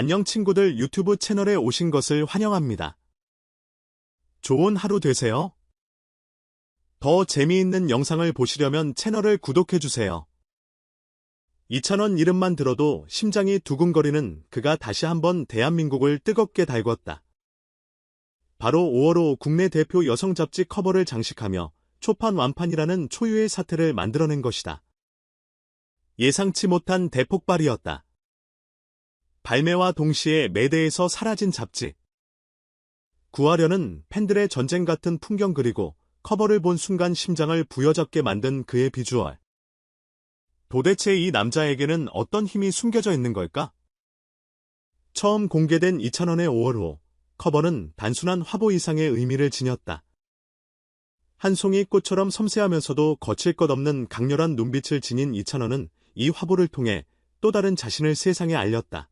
안녕 친구들 유튜브 채널에 오신 것을 환영합니다. 좋은 하루 되세요. 더 재미있는 영상을 보시려면 채널을 구독해주세요. 이찬원 이름만 들어도 심장이 두근거리는 그가 다시 한번 대한민국을 뜨겁게 달궜다. 바로 5월호 국내 대표 여성 잡지 커버를 장식하며 초판 완판이라는 초유의 사태를 만들어낸 것이다. 예상치 못한 대폭발이었다. 발매와 동시에 매대에서 사라진 잡지. 구하려는 팬들의 전쟁 같은 풍경 그리고 커버를 본 순간 심장을 부여잡게 만든 그의 비주얼. 도대체 이 남자에게는 어떤 힘이 숨겨져 있는 걸까? 처음 공개된 2000원의 5월호, 커버는 단순한 화보 이상의 의미를 지녔다. 한 송이 꽃처럼 섬세하면서도 거칠 것 없는 강렬한 눈빛을 지닌 2000원은 이 화보를 통해 또 다른 자신을 세상에 알렸다.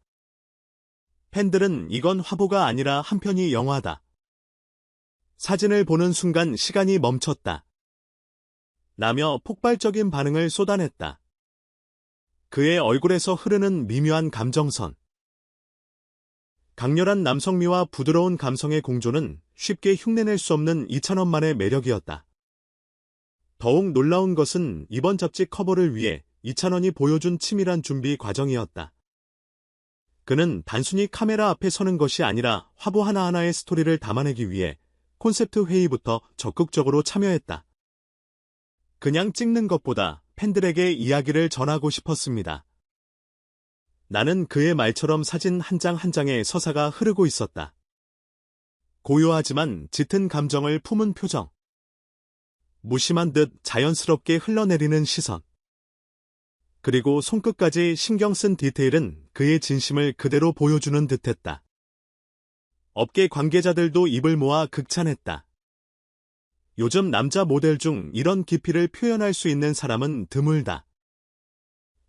팬들은 이건 화보가 아니라 한편이 영화다. 사진을 보는 순간 시간이 멈췄다. 라며 폭발적인 반응을 쏟아냈다. 그의 얼굴에서 흐르는 미묘한 감정선. 강렬한 남성미와 부드러운 감성의 공조는 쉽게 흉내낼 수 없는 이찬원만의 매력이었다. 더욱 놀라운 것은 이번 잡지 커버를 위해 이찬원이 보여준 치밀한 준비 과정이었다. 그는 단순히 카메라 앞에 서는 것이 아니라 화보 하나하나의 스토리를 담아내기 위해 콘셉트 회의부터 적극적으로 참여했다. 그냥 찍는 것보다 팬들에게 이야기를 전하고 싶었습니다. 나는 그의 말처럼 사진 한 장한 장의 서사가 흐르고 있었다. 고요하지만 짙은 감정을 품은 표정. 무심한 듯 자연스럽게 흘러내리는 시선. 그리고 손끝까지 신경 쓴 디테일은 그의 진심을 그대로 보여주는 듯했다. 업계 관계자들도 입을 모아 극찬했다. 요즘 남자 모델 중 이런 깊이를 표현할 수 있는 사람은 드물다.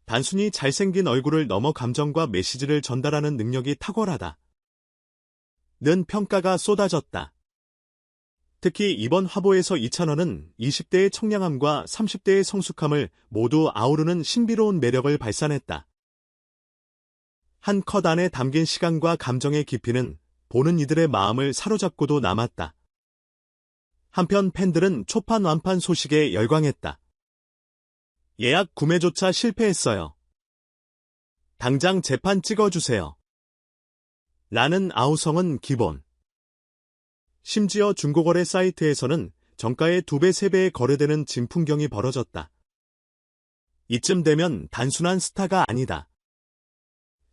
단순히 잘생긴 얼굴을 넘어 감정과 메시지를 전달하는 능력이 탁월하다. 는 평가가 쏟아졌다. 특히 이번 화보에서 이찬원은 20대의 청량함과 30대의 성숙함을 모두 아우르는 신비로운 매력을 발산했다. 한 컷 안에 담긴 시간과 감정의 깊이는 보는 이들의 마음을 사로잡고도 남았다. 한편 팬들은 초판 완판 소식에 열광했다. 예약 구매조차 실패했어요. 당장 재판 찍어주세요. 라는 아우성은 기본. 심지어 중고거래 사이트에서는 정가의 2배, 3배에 거래되는 진풍경이 벌어졌다. 이쯤 되면 단순한 스타가 아니다.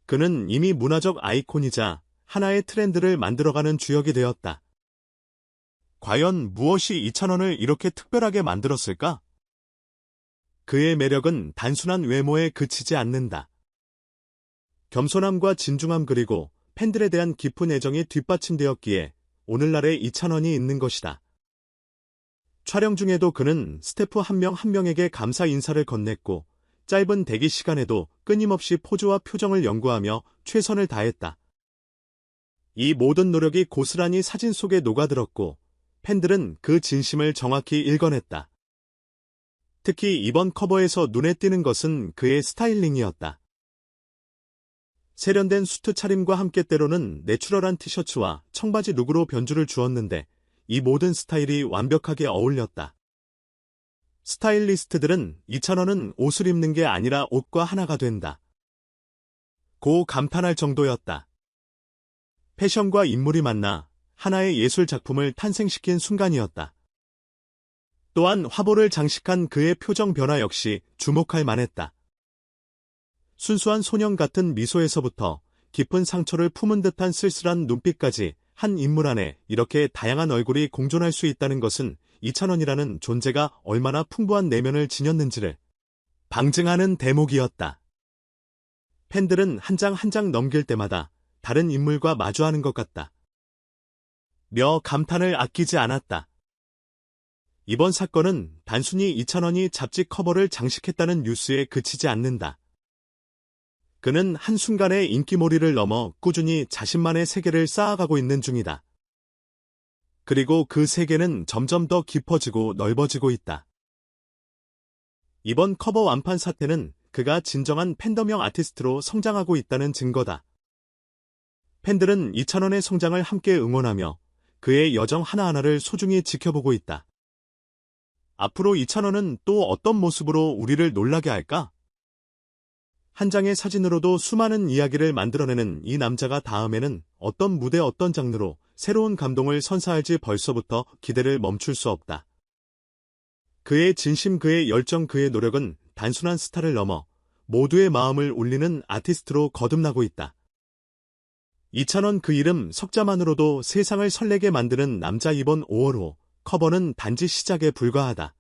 그는 이미 문화적 아이콘이자 하나의 트렌드를 만들어가는 주역이 되었다. 과연 무엇이 이찬원을 이렇게 특별하게 만들었을까? 그의 매력은 단순한 외모에 그치지 않는다. 겸손함과 진중함 그리고 팬들에 대한 깊은 애정이 뒷받침되었기에 오늘날의 이찬원이 있는 것이다. 촬영 중에도 그는 스태프 한 명한 한 명에게 감사 인사를 건넸고 짧은 대기 시간에도 끊임없이 포즈와 표정을 연구하며 최선을 다했다. 이 모든 노력이 고스란히 사진 속에 녹아들었고 팬들은 그 진심을 정확히 읽어냈다. 특히 이번 커버에서 눈에 띄는 것은 그의 스타일링이었다. 세련된 수트 차림과 함께 때로는 내추럴한 티셔츠와 청바지 룩으로 변주를 주었는데 이 모든 스타일이 완벽하게 어울렸다. 스타일리스트들은 2,000원은 옷을 입는 게 아니라 옷과 하나가 된다. 고 감탄할 정도였다. 패션과 인물이 만나 하나의 예술 작품을 탄생시킨 순간이었다. 또한 화보를 장식한 그의 표정 변화 역시 주목할 만했다. 순수한 소년 같은 미소에서부터 깊은 상처를 품은 듯한 쓸쓸한 눈빛까지 한 인물 안에 이렇게 다양한 얼굴이 공존할 수 있다는 것은 이찬원이라는 존재가 얼마나 풍부한 내면을 지녔는지를 방증하는 대목이었다. 팬들은 한 장 한장 넘길 때마다 다른 인물과 마주하는 것 같다. 며 감탄을 아끼지 않았다. 이번 사건은 단순히 이찬원이 잡지 커버를 장식했다는 뉴스에 그치지 않는다. 그는 한순간의 인기몰이를 넘어 꾸준히 자신만의 세계를 쌓아가고 있는 중이다. 그리고 그 세계는 점점 더 깊어지고 넓어지고 있다. 이번 커버 완판 사태는 그가 진정한 팬덤형 아티스트로 성장하고 있다는 증거다. 팬들은 이찬원의 성장을 함께 응원하며 그의 여정 하나하나를 소중히 지켜보고 있다. 앞으로 이찬원은 또 어떤 모습으로 우리를 놀라게 할까? 한 장의 사진으로도 수많은 이야기를 만들어내는 이 남자가 다음에는 어떤 무대 어떤 장르로 새로운 감동을 선사할지 벌써부터 기대를 멈출 수 없다. 그의 진심, 그의 열정, 그의 노력은 단순한 스타를 넘어 모두의 마음을 울리는 아티스트로 거듭나고 있다. 이찬원 그 이름 석자만으로도 세상을 설레게 만드는 남자 이번 5월호 커버는 단지 시작에 불과하다.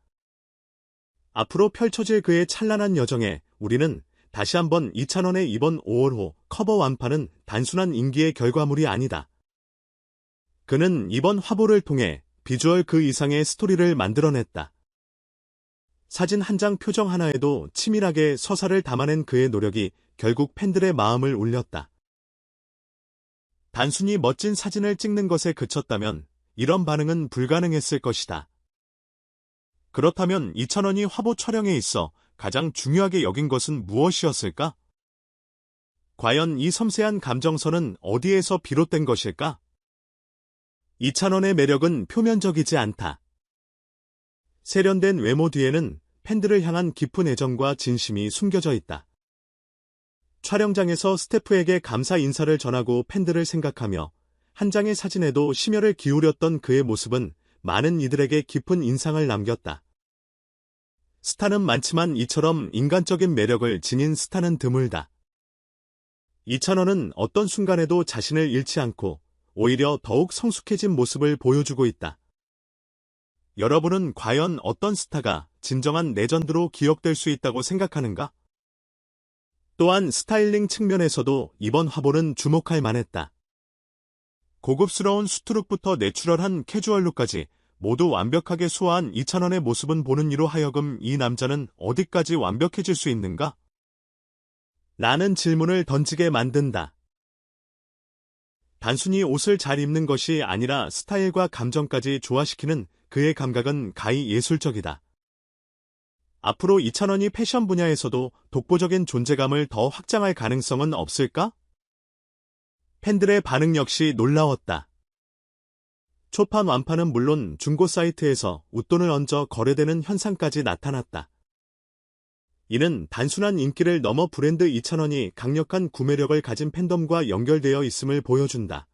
앞으로 펼쳐질 그의 찬란한 여정에 우리는 다시 한번 이찬원의 이번 5월호 커버 완판은 단순한 인기의 결과물이 아니다. 그는 이번 화보를 통해 비주얼 그 이상의 스토리를 만들어냈다. 사진 한 장 표정 하나에도 치밀하게 서사를 담아낸 그의 노력이 결국 팬들의 마음을 울렸다. 단순히 멋진 사진을 찍는 것에 그쳤다면 이런 반응은 불가능했을 것이다. 그렇다면 이찬원이 화보 촬영에 있어 가장 중요하게 여긴 것은 무엇이었을까? 과연 이 섬세한 감정선은 어디에서 비롯된 것일까? 이찬원의 매력은 표면적이지 않다. 세련된 외모 뒤에는 팬들을 향한 깊은 애정과 진심이 숨겨져 있다. 촬영장에서 스태프에게 감사 인사를 전하고 팬들을 생각하며 한 장의 사진에도 심혈을 기울였던 그의 모습은 많은 이들에게 깊은 인상을 남겼다. 스타는 많지만 이처럼 인간적인 매력을 지닌 스타는 드물다. 이찬원은 어떤 순간에도 자신을 잃지 않고 오히려 더욱 성숙해진 모습을 보여주고 있다. 여러분은 과연 어떤 스타가 진정한 레전드로 기억될 수 있다고 생각하는가? 또한 스타일링 측면에서도 이번 화보는 주목할 만했다. 고급스러운 수트룩부터 내추럴한 캐주얼룩까지 모두 완벽하게 소화한 이찬원의 모습은 보는 이로 하여금 이 남자는 어디까지 완벽해질 수 있는가? 라는 질문을 던지게 만든다. 단순히 옷을 잘 입는 것이 아니라 스타일과 감정까지 조화시키는 그의 감각은 가히 예술적이다. 앞으로 이찬원이 패션 분야에서도 독보적인 존재감을 더 확장할 가능성은 없을까? 팬들의 반응 역시 놀라웠다. 초판 완판은 물론 중고 사이트에서 웃돈을 얹어 거래되는 현상까지 나타났다. 이는 단순한 인기를 넘어 브랜드 2,000원이 강력한 구매력을 가진 팬덤과 연결되어 있음을 보여준다.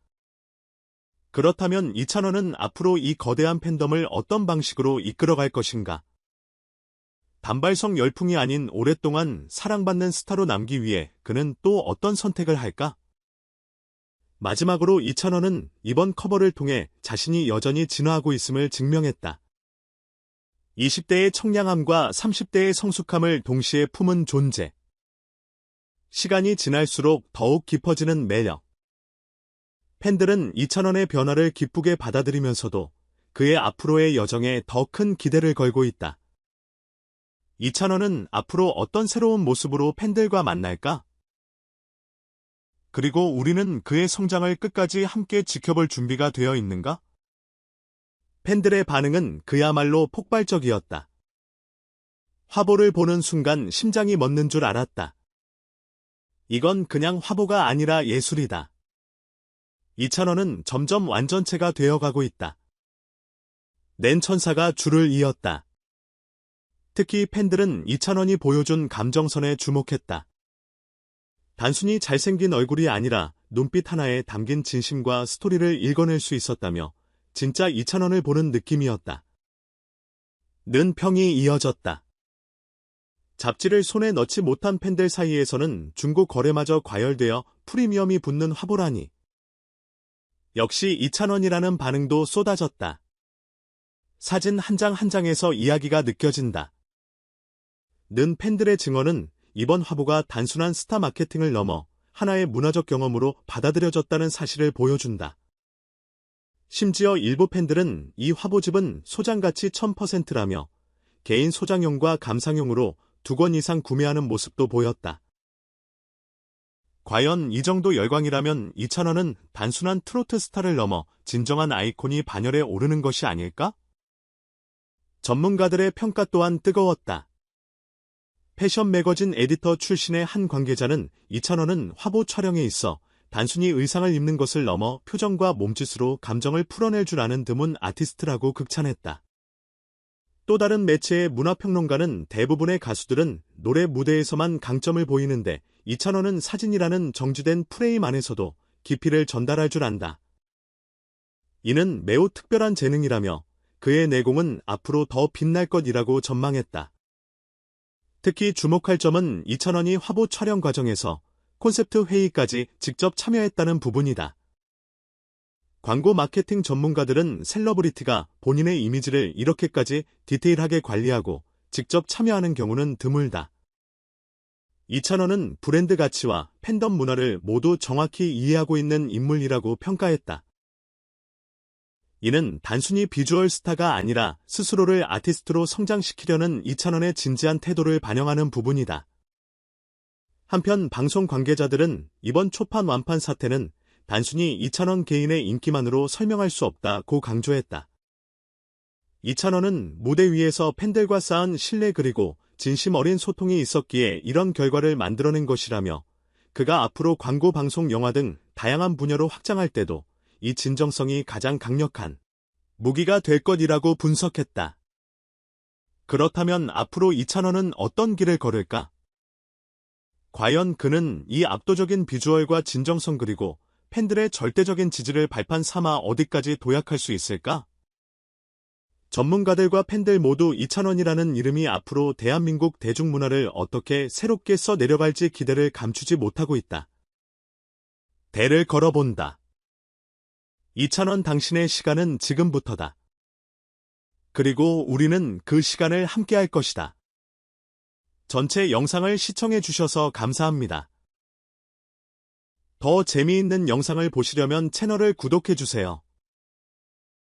그렇다면 2,000원은 앞으로 이 거대한 팬덤을 어떤 방식으로 이끌어갈 것인가? 단발성 열풍이 아닌 오랫동안 사랑받는 스타로 남기 위해 그는 또 어떤 선택을 할까? 마지막으로 이찬원은 이번 커버를 통해 자신이 여전히 진화하고 있음을 증명했다. 20대의 청량함과 30대의 성숙함을 동시에 품은 존재. 시간이 지날수록 더욱 깊어지는 매력. 팬들은 이찬원의 변화를 기쁘게 받아들이면서도 그의 앞으로의 여정에 더 큰 기대를 걸고 있다. 이찬원은 앞으로 어떤 새로운 모습으로 팬들과 만날까? 그리고 우리는 그의 성장을 끝까지 함께 지켜볼 준비가 되어 있는가? 팬들의 반응은 그야말로 폭발적이었다. 화보를 보는 순간 심장이 멎는 줄 알았다. 이건 그냥 화보가 아니라 예술이다. 이찬원은 점점 완전체가 되어가고 있다. 낸 천사가 줄을 이었다. 특히 팬들은 이찬원이 보여준 감정선에 주목했다. 단순히 잘생긴 얼굴이 아니라 눈빛 하나에 담긴 진심과 스토리를 읽어낼 수 있었다며 진짜 이찬원을 보는 느낌이었다. 는 평이 이어졌다. 잡지를 손에 넣지 못한 팬들 사이에서는 중고 거래마저 과열되어 프리미엄이 붙는 화보라니. 역시 이찬원이라는 반응도 쏟아졌다. 사진 한 장한 장에서 이야기가 느껴진다. 는 팬들의 증언은 이번 화보가 단순한 스타 마케팅을 넘어 하나의 문화적 경험으로 받아들여졌다는 사실을 보여준다. 심지어 일부 팬들은 이 화보집은 소장가치 1000%라며 개인 소장용과 감상용으로 두 권 이상 구매하는 모습도 보였다. 과연 이 정도 열광이라면 이찬원은 단순한 트로트 스타를 넘어 진정한 아이콘이 반열에 오르는 것이 아닐까? 전문가들의 평가 또한 뜨거웠다. 패션 매거진 에디터 출신의 한 관계자는 이찬원은 화보 촬영에 있어 단순히 의상을 입는 것을 넘어 표정과 몸짓으로 감정을 풀어낼 줄 아는 드문 아티스트라고 극찬했다. 또 다른 매체의 문화평론가는 대부분의 가수들은 노래 무대에서만 강점을 보이는데 이찬원은 사진이라는 정지된 프레임 안에서도 깊이를 전달할 줄 안다. 이는 매우 특별한 재능이라며 그의 내공은 앞으로 더 빛날 것이라고 전망했다. 특히 주목할 점은 이찬원이 화보 촬영 과정에서 콘셉트 회의까지 직접 참여했다는 부분이다. 광고 마케팅 전문가들은 셀러브리티가 본인의 이미지를 이렇게까지 디테일하게 관리하고 직접 참여하는 경우는 드물다. 이찬원은 브랜드 가치와 팬덤 문화를 모두 정확히 이해하고 있는 인물이라고 평가했다. 이는 단순히 비주얼 스타가 아니라 스스로를 아티스트로 성장시키려는 이찬원의 진지한 태도를 반영하는 부분이다. 한편 방송 관계자들은 이번 초판 완판 사태는 단순히 이찬원 개인의 인기만으로 설명할 수 없다고 강조했다. 이찬원은 무대 위에서 팬들과 쌓은 신뢰 그리고 진심 어린 소통이 있었기에 이런 결과를 만들어낸 것이라며 그가 앞으로 광고, 방송, 영화 등 다양한 분야로 확장할 때도 이 진정성이 가장 강력한 무기가 될 것이라고 분석했다. 그렇다면 앞으로 이찬원은 어떤 길을 걸을까? 과연 그는 이 압도적인 비주얼과 진정성 그리고 팬들의 절대적인 지지를 발판 삼아 어디까지 도약할 수 있을까? 전문가들과 팬들 모두 이찬원이라는 이름이 앞으로 대한민국 대중문화를 어떻게 새롭게 써 내려갈지 기대를 감추지 못하고 있다. 대를 걸어본다. 이찬원 당신의 시간은 지금부터다. 그리고 우리는 그 시간을 함께 할 것이다. 전체 영상을 시청해 주셔서 감사합니다. 더 재미있는 영상을 보시려면 채널을 구독해 주세요.